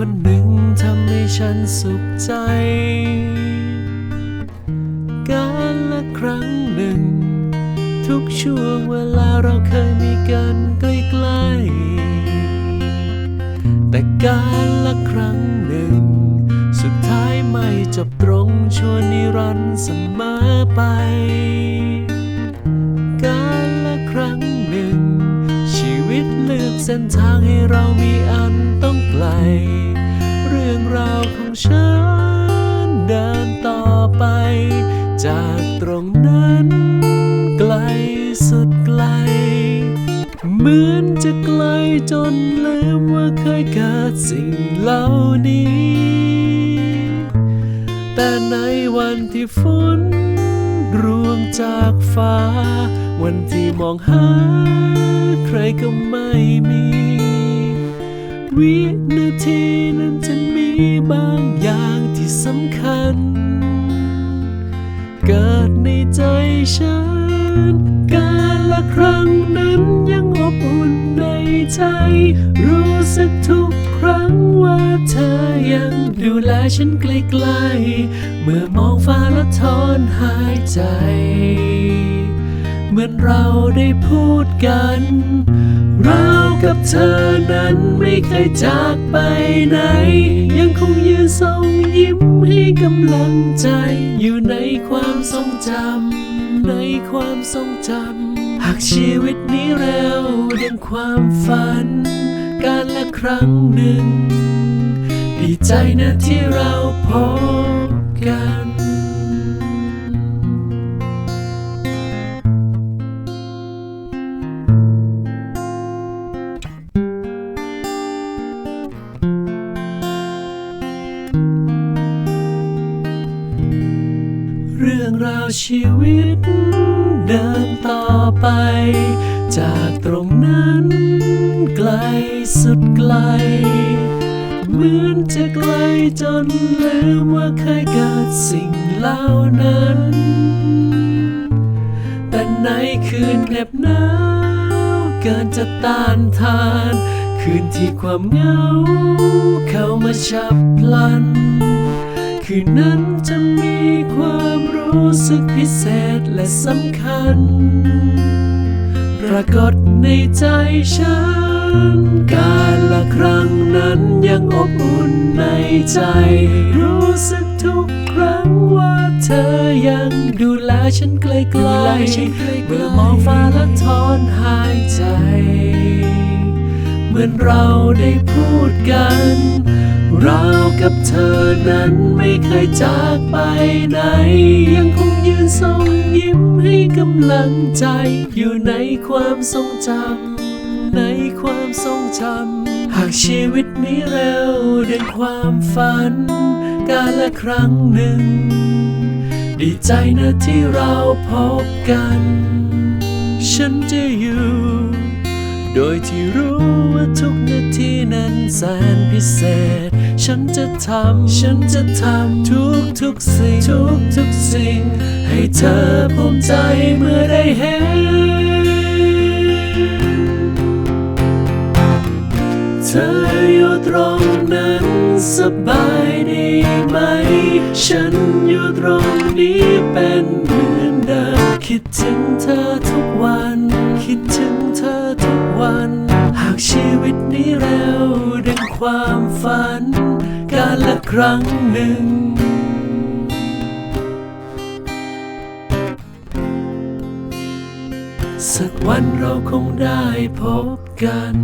คนหนึ่งทำให้ฉันสุขใจ การละครั้งหนึ่ง ทุกช่วงเวลาเราเคยมีกันใกล้ๆ แต่การละครั้งหนึ่ง สุดท้ายไม่จบตรงชั่วนิรันดร์เสมอไป เส้นทางให้เรามีอันต้องไกล เรื่องราวของฉันเดินต่อไป จากตรงนั้น ไกลสุดไกล เหมือนจะไกลจนลืมว่าเคยเกิดสิ่งเหล่านี้ แต่ในวันที่ฝน จากฟ้า วันที่มองหา ใครก็ไม่มี วินาทีนั้นจะมีบางอย่างที่สำคัญ เกิดในใจฉัน การละครั้งนั้นยังอบอุ่นในใจ รู้สึกทุก ครั้งว่าเธอยังดูแลฉันไกลๆ เมื่อมองฟ้าและถอนหายใจ เหมือนเราได้พูดกัน เรากับเธอนั้นไม่เคยจากไปไหน ยังคงยืนส่งยิ้มให้กำลังใจ อยู่ในความทรงจำในความทรงจำหากชีวิตนี้เร็วดังความฝัน การละครั้งหนึ่ง ดีใจนะที่เราพบกันเรื่องราวชีวิต เดินต่อไป จากตรงนั้น สุดไกล เหมือนจะไกลจนลืมว่าเคยเกิดสิ่งเหล่านั้น แต่ในคืนเหน็บหนาวเกินจะต้านทาน คืนที่ความเหงา เข้ามาฉับพลัน คืนนั้นจะมีความรู้สึกพิเศษและสำคัญ ปรากฏในใจฉัน การละครั้งนั้นยังอบอุ่นในใจ รู้สึกทุกครั้งว่าเธอยังดูแลฉันไกลๆเมื่อมองฟ้าและถอนหายใจ เหมือนเราได้พูดกัน เรากับเธอนั้นไม่เคยจากไปไหน ยังคงยืนส่งยิ้มให้กำลังใจอยู่ในความทรงจำ ในความทรงจำ หากชีวิตนี้เร็วดังความฝัน การละครั้งหนึ่ง ดีใจนะที่เราพบกัน ฉันจะอยู่ โดยที่รู้ว่าทุกนาทีนั้นแสนพิเศษ ฉันจะทำ ฉันจะทำทุกทุกสิ่ง ทุกทุกสิ่ง ให้เธอภูมิใจเมื่อได้เห็น เธออยู่ตรงนั้นสบายดีไหม ฉันอยู่ตรงนี้เป็นเหมือนเดิมคิดถึงเธอทุกวัน คิดถึงเธอทุกวัน หากชีวิตนี้เร็วดังความฝัน การละครั้งหนึ่งสักวันเราคงได้พบกัน